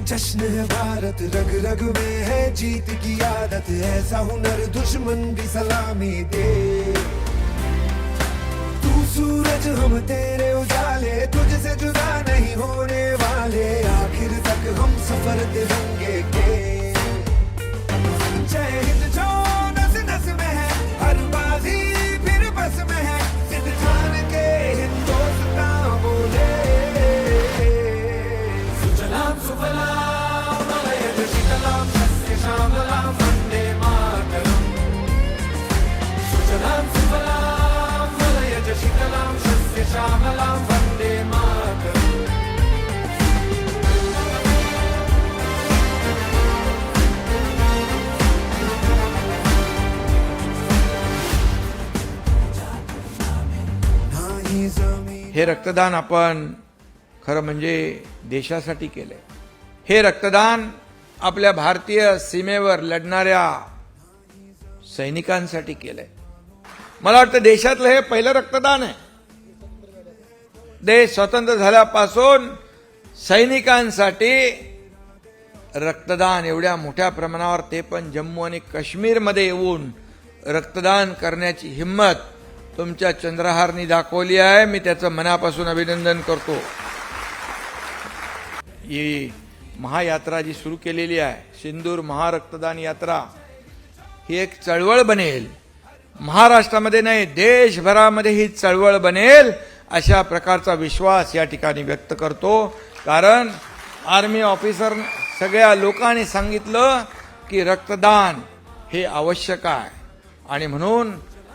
है भारत रग रग में है जीत की आदत ऐसा हुनर दुश्मन भी सलामी दे। तू सूरज हम तेरे उजाले तुझसे जुदा नहीं होने वाले। आखिर तक हम सफर तिरंगे के हे रक्तदान आपण खरं म्हणजे देशासाठी केलंय. हे रक्तदान आपल्या भारतीय सीमेवर लढणाऱ्या सैनिकांसाठी केलंय. मला वाटतं देशातलं हे पहिलं रक्तदान आहे. देश स्वतंत्र झाल्यापासून सैनिकांसाठी रक्तदान एवढ्या मोठ्या प्रमाणावर ते पण जम्मू आणि काश्मीरमध्ये येऊन रक्तदान करण्याची हिंमत तुमच्या चंद्रहारनी दाखवली आहे. मी त्याचं मनापासून अभिनंदन करतो. ही महायात्रा जी सुरू केलेली आहे सिंदूर महारक्तदान यात्रा ही एक चळवळ बनेल. महाराष्ट्रामध्ये नाही देशभरामध्ये ही चळवळ बनेल अशा प्रकारचा विश्वास या ठिकाणी व्यक्त करतो. कारण आर्मी ऑफिसर सगळ्या लोकांनी सांगितलं की रक्तदान हे आवश्यक आहे. आणि म्हणून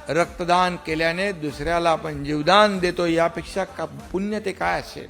रक्तदान केल्याने दुसऱ्याला आपण जीवदान देतो यापेक्षा का पुण्य ते काय असेल?